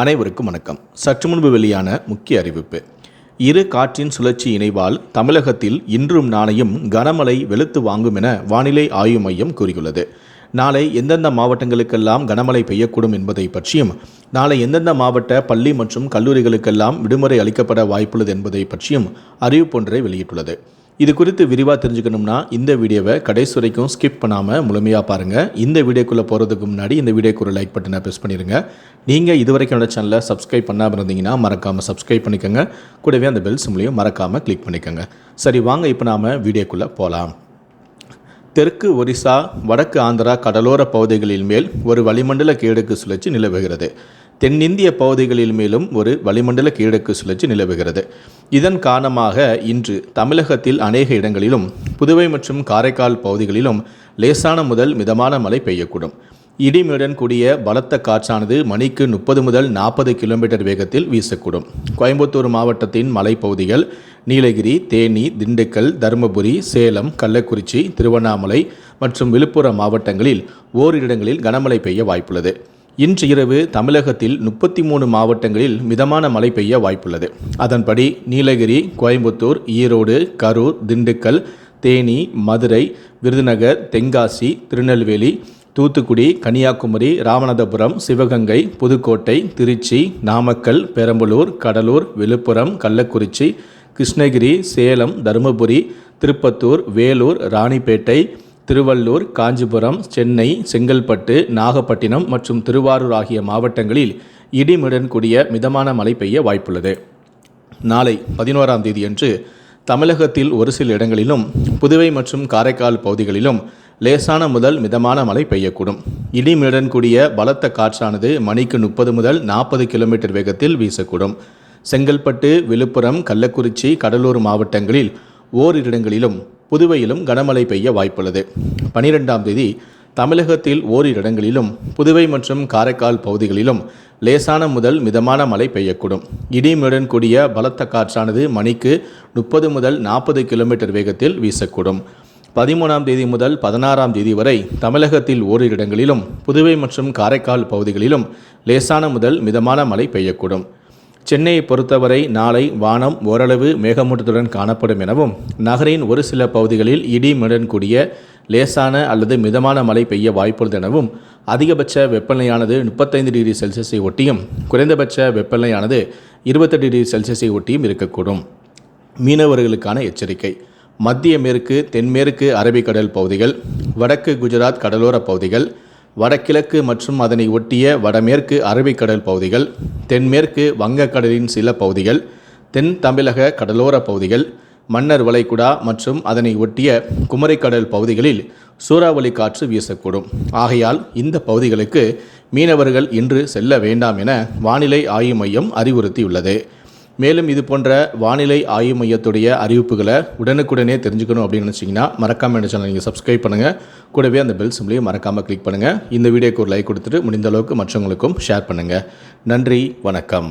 அனைவருக்கும் வணக்கம். சற்று முன்பு வெளியான முக்கிய அறிவிப்பு. இரு காற்றின் சுழற்சி இணைவால் தமிழகத்தில் இன்றும் நாளையும் கனமழை வெளுத்து வாங்கும் என வானிலை ஆய்வு மையம் கூறியுள்ளது. நாளை எந்தெந்த மாவட்டங்களுக்கெல்லாம் கனமழை பெய்யக்கூடும் என்பதை பற்றியும் நாளை எந்தெந்த மாவட்ட பள்ளி மற்றும் கல்லூரிகளுக்கெல்லாம் விடுமுறை அளிக்கப்பட வாய்ப்புள்ளது என்பதை பற்றியும் அறிவிப்பொன்றை வெளியிட்டுள்ளது. இது குறித்து விரிவாக தெரிஞ்சுக்கணும்னா இந்த வீடியோவை கடைசி வரைக்கும் ஸ்கிப் பண்ணாமல் முழுமையாக பாருங்கள் இந்த வீடியோக்குள்ளே போகிறதுக்கு முன்னாடி இந்த வீடியோக்கு ஒரு லைக் பட்டனை ப்ரெஸ் பண்ணிடுங்க நீங்கள் இது வரைக்கும் என்னோட சேனலை சப்ஸ்கிரைப் பண்ணாமல் இருந்தீங்கன்னா மறக்காமல் சப்ஸ்கிரைப் பண்ணிக்கோங்க. கூடவே அந்த பெல் சிம்லையும் மறக்காமல் கிளிக் பண்ணிக்கோங்க. சரி வாங்க இப்போ நாம் வீடியோக்குள்ளே போகலாம் தெற்கு ஒரிசா வடக்கு ஆந்திரா கடலோர பகுதிகளின் மேல் ஒரு வளிமண்டல கேடுக்கு சுழற்சி நிலவுகிறது. தென்னிந்திய பகுதிகளில் மேலும் ஒரு வளிமண்டல கீழக்கு சுழற்சி நிலவுகிறது. இதன் காரணமாக இன்று தமிழகத்தில் அநேக இடங்களிலும் புதுவை மற்றும் காரைக்கால் பகுதிகளிலும் லேசான முதல் மிதமான மழை பெய்யக்கூடும். இடிமுடன் கூடிய பலத்த காற்றானது மணிக்கு முப்பது முதல் நாற்பது கிலோமீட்டர் வேகத்தில் வீசக்கூடும். கோயம்புத்தூர் மாவட்டத்தின் மலைப்பகுதிகள் நீலகிரி தேனி திண்டுக்கல் தருமபுரி சேலம் கள்ளக்குறிச்சி திருவண்ணாமலை மற்றும் விழுப்புரம் மாவட்டங்களில் ஓரிடங்களில் கனமழை பெய்ய வாய்ப்புள்ளது. இன்று இரவு தமிழகத்தில் முப்பத்தி மூணு மாவட்டங்களில் மிதமான மழை பெய்ய வாய்ப்புள்ளது. அதன்படி நீலகிரி கோயம்புத்தூர் ஈரோடு கரூர் திண்டுக்கல் தேனி மதுரை விருதுநகர் தென்காசி திருநெல்வேலி தூத்துக்குடி கன்னியாகுமரி ராமநாதபுரம் சிவகங்கை புதுக்கோட்டை திருச்சி நாமக்கல் பெரம்பலூர் கடலூர் விழுப்புரம் கள்ளக்குறிச்சி கிருஷ்ணகிரி சேலம் தருமபுரி திருப்பத்தூர் வேலூர் ராணிப்பேட்டை திருவள்ளூர் காஞ்சிபுரம் சென்னை செங்கல்பட்டு நாகப்பட்டினம் மற்றும் திருவாரூர் ஆகிய மாவட்டங்களில் இடிமுடன் கூடிய மிதமான மழை பெய்ய வாய்ப்புள்ளது. நாளை பதினோராம் தேதியன்று தமிழகத்தில் ஒரு சில இடங்களிலும் புதுவை மற்றும் காரைக்கால் பகுதிகளிலும் லேசான முதல் மிதமான மழை பெய்யக்கூடும். இடிமுடன் கூடிய பலத்த காற்றானது மணிக்கு முப்பது முதல் நாற்பது கிலோமீட்டர் வேகத்தில் வீசக்கூடும். செங்கல்பட்டு விழுப்புரம் கள்ளக்குறிச்சி கடலூர் மாவட்டங்களில் ஓரிரு இடங்களிலும் புதுவையிலும் கனமழை பெய்ய வாய்ப்புள்ளது. பனிரெண்டாம் தேதி தமிழகத்தில் ஓரிரு இடங்களிலும் புதுவை மற்றும் காரைக்கால் பகுதிகளிலும் லேசான முதல் மிதமான மழை பெய்யக்கூடும். இடிமுடன் கூடிய பலத்த காற்றானது மணிக்கு முப்பது முதல் நாற்பது கிலோமீட்டர் வேகத்தில் வீசக்கூடும். பதிமூணாம் தேதி முதல் பதினாறாம் தேதி வரை தமிழகத்தில் ஓரிரு இடங்களிலும் புதுவை மற்றும் காரைக்கால் பகுதிகளிலும் லேசான முதல் மிதமான மழை பெய்யக்கூடும். சென்னையை பொறுத்தவரை நாளை வானம் ஓரளவு மேகமூட்டத்துடன் காணப்படும் எனவும் நகரின் ஒரு சில பகுதிகளில் இடிமுடன் கூடிய லேசான அல்லது மிதமான மழை பெய்ய வாய்ப்புள்ளது எனவும் அதிகபட்ச வெப்பநிலையானது முப்பத்தைந்து டிகிரி செல்சியஸை ஒட்டியும் குறைந்தபட்ச வெப்பநிலையானது இருபத்தெட்டு டிகிரி செல்சியஸை ஒட்டியும் இருக்கக்கூடும். மீனவர்களுக்கான எச்சரிக்கை. மத்திய மேற்கு தென்மேற்கு அரபிக்கடல் பகுதிகள் வடக்கு குஜராத் கடலோர பகுதிகள் வடகிழக்கு மற்றும் அதனை ஒட்டிய வடமேற்கு அரபிக்கடல் பகுதிகள் தென்மேற்கு வங்கக்கடலின் சில பகுதிகள் தென் தமிழக கடலோர பகுதிகள் மன்னர் வளைகுடா மற்றும் அதனை ஒட்டிய குமரிக்கடல் பகுதிகளில் சூறாவளி காற்று வீசக்கூடும். ஆகையால் இந்த பகுதிகளுக்கு மீனவர்கள் இன்று செல்ல வேண்டாம் என வானிலை ஆய்வு மையம் அறிவுறுத்தியுள்ளது. மேலும் இது போன்ற வானிலை ஆய்வு மையத்துடைய அறிவிப்புகளை உடனுக்குடனே தெரிஞ்சுக்கணும் அப்படின்னு நினச்சிங்கன்னா மறக்காமல் என்ன சேனல் நீங்கள் சப்ஸ்கிரைப் பண்ணுங்கள் கூடவே அந்த பெல் சிம்லையும் மறக்காமல் கிளிக் பண்ணுங்கள் இந்த வீடியோக்கு ஒரு லைக் கொடுத்துட்டு முடிந்த அளவுக்கு மற்றவங்களுக்கும் ஷேர் பண்ணுங்கள் நன்றி வணக்கம்.